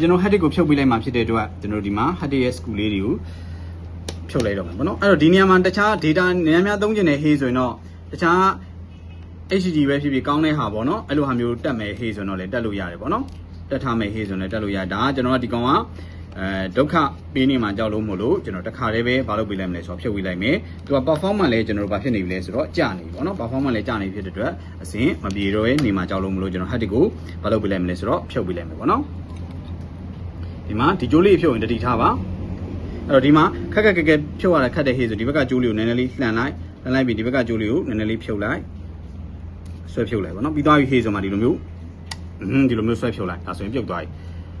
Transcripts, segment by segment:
ကျွန်တော် head ကိုဖြုတ်ပေးလိုက်မှဖြစ်တဲ့အတွက်ကျွန်တော်ဒီမှာ head ရဲ့ school လေးတွေကိုဖြုတ်လိုက်တော့မှာပေါ့နော်အဲ့တော့ဒီနေရာမှာတခြား data နည်းများသုံးကျင်တဲ့ hey ဆိုရင်တော့တခြား HG ပဲဖြစ်ဖြစ်ကောင်းတဲ့ဟာပေါ့နော်အဲ့လိုဟာမျိုးတက်မယ် hey ဆိုရင်တော့လည်းတက်လို့ရတယ်ပေါ့နော်တက်ထားမယ် hey ဆိုရင်လည်းတက်လို့ရဒါကကျွန်တော်ကဒီကောင်ကအဲဒုက္ခပေးနေမှကြောက်လို့မို့လို့ကျွန်တော်တခါတည်းပဲဘာလုပ်ပေးလိုက်မလဲဆိုတော့ဖြုတ်ပေးလိုက်မယ်သူက performance လည်းကျွန်တော်တို့ဘာဖြစ်နေပြီလဲဆိုတော့ကြာနေပြီပေါ့နော် performance လည်းကြာနေဖြစ်တဲ့အတွက်အစဉ်မပြေတော့ရဲ့နေမှကြောက်လို့မို့လို့ကျွန်တော် head ကိုဘာလုပ်ပေးလိုက်မလဲဆိုတော့ဖြုတ်ပေးလိုက်မယ်ပေါ့နော် ဒီမှာဒီကြိုးလေးဖြုတ်ရင်တတိထားပါအဲ့တော့ဒီမှာခက်ခက်ခက်ခက်ဖြုတ်ရတာခက်တဲ့ဟေးဆိုဒီဘက်ကကြိုးလေးကိုနည်းနည်းလေးလှန်လိုက်လှန်လိုက်ပြီးဒီဘက်ကကြိုးလေးကိုနည်းနည်းလေးဖြုတ်လိုက်ဆွဲဖြုတ်လိုက်ပါနော်ပြီးသွားပြီဟေးဆိုမှဒီလိုမျိုးအင်းဒီလိုမျိုးဆွဲဖြုတ်လိုက်ဒါဆိုရင်ပြုတ်သွားပြီ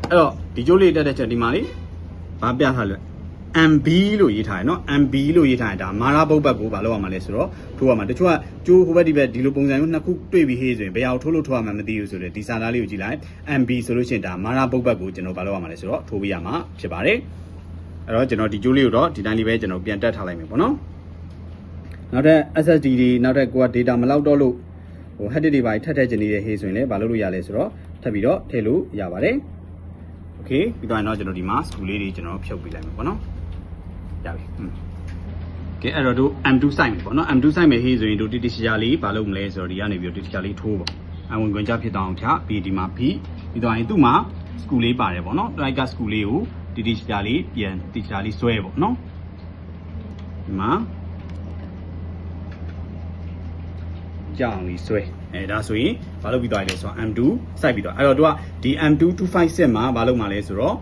အဲ့တော့ဒီကြိုးလေးတက်တဲ့ချက်ဒီမှာလေးဘာပြထားလဲ MB လို့ရေးထားရယ်နော် MB လို့ရေးထားရင်ဒါမာရာပုတ်ဘက်ကိုဘာလုပ်ရမှာလဲဆိုတော့ထိုးရမှာတချို့ကကျိုးဟိုဘက်ဒီဘက်ဒီလိုပုံစံမျိုးနှစ်ခုတွေ့ပြီးဟေးဆိုရင်ဘယ်အောင်ထိုးလို့ထိုးရမှာမသိဘူးဆိုတော့ဒီစာသားလေးကိုကြည့်လိုက် MB ဆိုလို့ရှိရင်ဒါမာရာပုတ်ဘက်ကိုကျွန်တော်ဘာလုပ်ရမှာလဲဆိုတော့ထိုးပေးရမှာဖြစ်ပါတယ်အဲ့တော့ကျွန်တော်ဒီကျိုးလေးကိုတော့ဒီတိုင်းလေးပဲကျွန်တော်ပြန်တက်ထားလိုက်မယ်ပေါ့နော်နောက်ထပ် SSD တွေနောက်ထပ်ကိုက data မလောက်တော့လို့ဟို head တွေပါထပ်ထပ်ကျင်နေတဲ့ဟေးဆိုရင်လည်းဘာလုပ်လို့ရလဲဆိုတော့ထပ်ပြီးတော့ထည့်လို့ရပါတယ်โอเคပြီးတော့ရင်တော့ကျွန်တော်ဒီမှာ school လေးတွေကျွန်တော်ဖြုတ်ပေးလိုက်မယ်ပေါ့နော် ရပြီอืมကဲအဲ့တော့တို့ M2 စိုက်မယ်ပေါ့နော် M2 စိုက်မယ်ဟေးဆိုရင်တို့တိတိကျကျလေးမလုပ်မလဲဆိုတော့ဒီကနေပြီးတော့တိတိကျကျလေးထိုးပေါ့အဝင်ခွင့်ကြဖြစ်တော့အောင်ဖြပြီးဒီမှာပြီးပြီးတော့ရင်သူ့မှာစကူလေးပါတယ်ပေါ့နော်တိုက်ကစကူလေးကိုတိတိကျကျလေးပြန်တိတိကျကျလေးဆွဲပေါ့နော်ဒီမှာကြောင်လေးဆွဲအဲဒါဆိုရင်ဘာလုပ်ပြီးသွားလဲဆိုတော့ M2 စိုက်ပြီးတော့အဲ့တော့တို့ကဒီ M2 256မှာဘာလုပ်မှာလဲဆိုတော့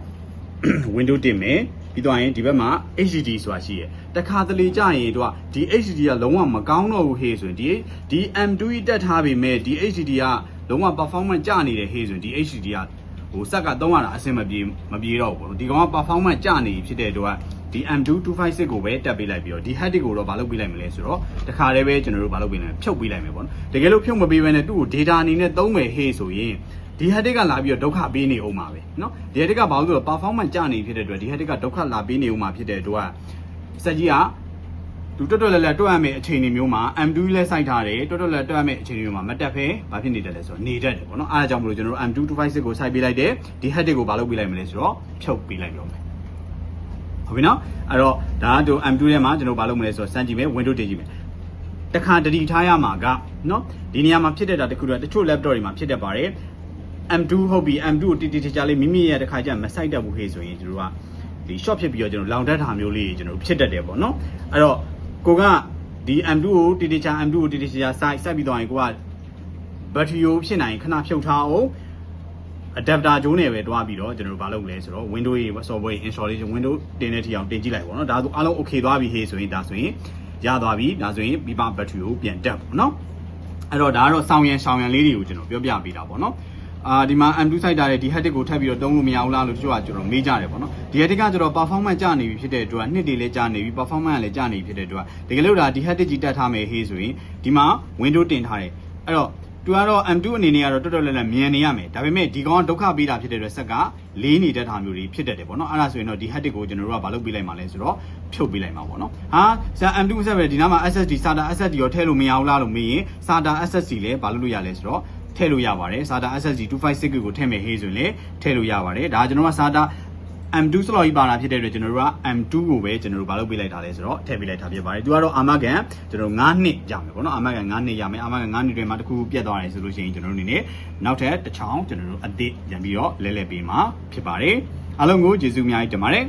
window တင်မယ် ပြီးတော့ရင်ဒီဘက်မှာ HDD ဆိုတာရှိရယ်တခါတလေကြာရင်တို့ကဒီ HDD ကလုံးဝမကောင်းတော့ဘူးဟေးဆိုရင်ဒီဒီ M2 တက်ထားပေမဲ့ဒီ HDD ကလုံးဝ performance ကျနေတယ်ဟေးဆိုရင်ဒီ HDD ကဟိုစက်ကသုံးရတာအဆင်မပြေမပြေတော့ဘူးပေါ့နော်ဒီကောင်က performance ကျနေပြီဖြစ်တဲ့အတွက်ဒီ M2 256ကိုပဲတက်ပေးလိုက်ပြီးတော့ဒီ head ကိုတော့မလုပ်ပေးလိုက်မလဲဆိုတော့တခါတည်းပဲကျွန်တော်တို့မလုပ်ပေးနိုင်ဖြုတ်ပေးလိုက်မယ်ပေါ့နော်တကယ်လို့ဖြုတ်မပေးဘဲနဲ့သူ့ကို data အနေနဲ့သုံးမယ်ဟေးဆိုရင် ဒီ head ကလာပြီးတော့ဒုက္ခပေးနေအောင်ပါပဲเนาะဒီ head ကဘာလို့ဆိုတော့ performance ကျနေဖြစ်တဲ့အတွက်ဒီ head ကဒုက္ခလာပေးနေအောင်ပါဖြစ်တဲ့အတွက်စက်ကြီးကသူတွတ်တွတ်လဲလဲတွတ်ရမယ့်အခြေအနေမျိုးမှာ M2 လဲစိုက်ထားတယ်တွတ်တွတ်လဲတွတ်ရမယ့်အခြေအနေမျိုးမှာမတက်ဖဲဘာဖြစ်နေတယ်လဲဆိုတော့နေတတ်တယ်ပေါ့နော်အားအကြောင်းမလို့ကျွန်တော်တို့ M2 256ကိုစိုက်ပေးလိုက်တယ်ဒီ head ကိုဘာလုပ်ပေးလိုက်မလဲဆိုတော့ဖြုတ်ပေးလိုက်တော့မယ်ဟုတ်ပြီနော်အဲ့တော့ဒါကတို့ M2 ထဲမှာကျွန်တော်ဘာလုပ်မလဲဆိုတော့စမ်းကြည့်မယ် window တင်ကြည့်မယ်တခါတတိထားရမှာကเนาะဒီနေရာမှာဖြစ်တတ်တာတခုတော့တချို့ laptop တွေမှာဖြစ်တတ်ပါတယ် M2 ဟုတ်ပြီ M2 ကိုတိတိကျကျလေးမိမိရဲ့တစ်ခါကျမစိုက်တတ်ဘူးဟေးဆိုရင်ကျွန်တော်ကဒီ short ဖြစ်ပြီးတော့ကျွန်တော်လောင်တတ်တာမျိုးလေးကျွန်တော်ဖြစ်တတ်တယ်ပေါ့နော်အဲ့တော့ကိုကဒီ M2 ကိုတိတိကျ M2 ကိုတိတိကျကျစိုက်စိုက်ပြီးတော့ရင်ကိုကဘက်ထရီကိုဖြစ်နိုင်ခဏဖြုတ်ထားအောင် adapter ဂျိုးနဲ့ပဲတွားပြီးတော့ကျွန်တော်တို့မလုပ်လဲဆိုတော့ Windows ရေး software installation Windows တင်တဲ့ထီအောင်တင်ကြည့်လိုက်ပေါ့နော်ဒါဆိုအားလုံး okay သွားပြီဟေးဆိုရင်ဒါဆိုရင်ရသွားပြီဒါဆိုရင်ပြီးပါဘက်ထရီကိုပြန်တက်ပေါ့နော်အဲ့တော့ဒါကတော့ဆောင်းရံဆောင်းရံလေးတွေကိုကျွန်တော်ပြောပြပေးတာပေါ့နော် အာဒီမှာ M2 စိုက်ထားတဲ့ဒီ head ကိုထပ်ပြီးတော့တုံးလို့မရဘူးလားလို့တချို့ကကျွန်တော်မေးကြတယ်ပေါ့နော်ဒီ head ကကျွန်တော် performance ကျနေပြီဖြစ်တဲ့အတွက်နှစ်တွေလည်းကျနေပြီ performance ကလည်းကျနေပြီဖြစ်တဲ့အတွက်တကယ်လို့ဒါဒီ head ကြီးတက်ထားမယ်ဟေးဆိုရင်ဒီမှာ window တင်ထားတယ်အဲ့တော့သူကတော့ M2 အနေနဲ့ကတော့တော်တော်လည်းလည်းမြန်နေရမယ်ဒါပေမဲ့ဒီကောင်ကဒုက္ခပေးတာဖြစ်တဲ့အတွက်ဆက်ကလေးနေတတ်တာမျိုးတွေဖြစ်တတ်တယ်ပေါ့နော်အဲ့ဒါဆိုရင်တော့ဒီ head ကိုကျွန်တော်တို့ကမလုပ်ပေးလိုက်မှလဲဆိုတော့ဖြုတ်ပေးလိုက်မှာပေါ့နော်ဟာဆန် M2 ဆက်ပဲဒီနားမှာ SSD SATA SSD ရောထည့်လို့မရဘူးလားလို့မေးရင် SATA SSD လည်းမလုပ်လို့ရလဲဆိုတော့ ထည့်လို့ရပါတယ် SATA SSD 256ကိုထည့်မယ်ဟေးဆိုရင်လည်းထည့်လို့ရပါတယ်ဒါကျွန်တော်က SATA M2 စလော်ကြီးပါတာဖြစ်တဲ့အတွက်ကျွန်တော်တို့က M2 ကိုပဲကျွန်တော်တို့မလုပ်ပေးလိုက်တာလဲဆိုတော့ထည့်ပေးလိုက်တာဖြစ်ပါတယ်သူကတော့အာမကန်ကျွန်တော်9နှစ်ရမယ်ပေါ့နော်အာမကန်9နှစ်ရမယ်အာမကန်9နှစ်တွင်မှာတစ်ခုခုပြတ်သွားတယ်ဆိုလို့ရှိရင်ကျွန်တော်တို့အနေနဲ့နောက်ထပ်တစ်ချောင်းကျွန်တော်တို့အသစ်ပြန်ပြီးတော့လဲလဲပေးမှာဖြစ်ပါတယ်အားလုံးကိုကျေးဇူးအများကြီးတင်ပါတယ်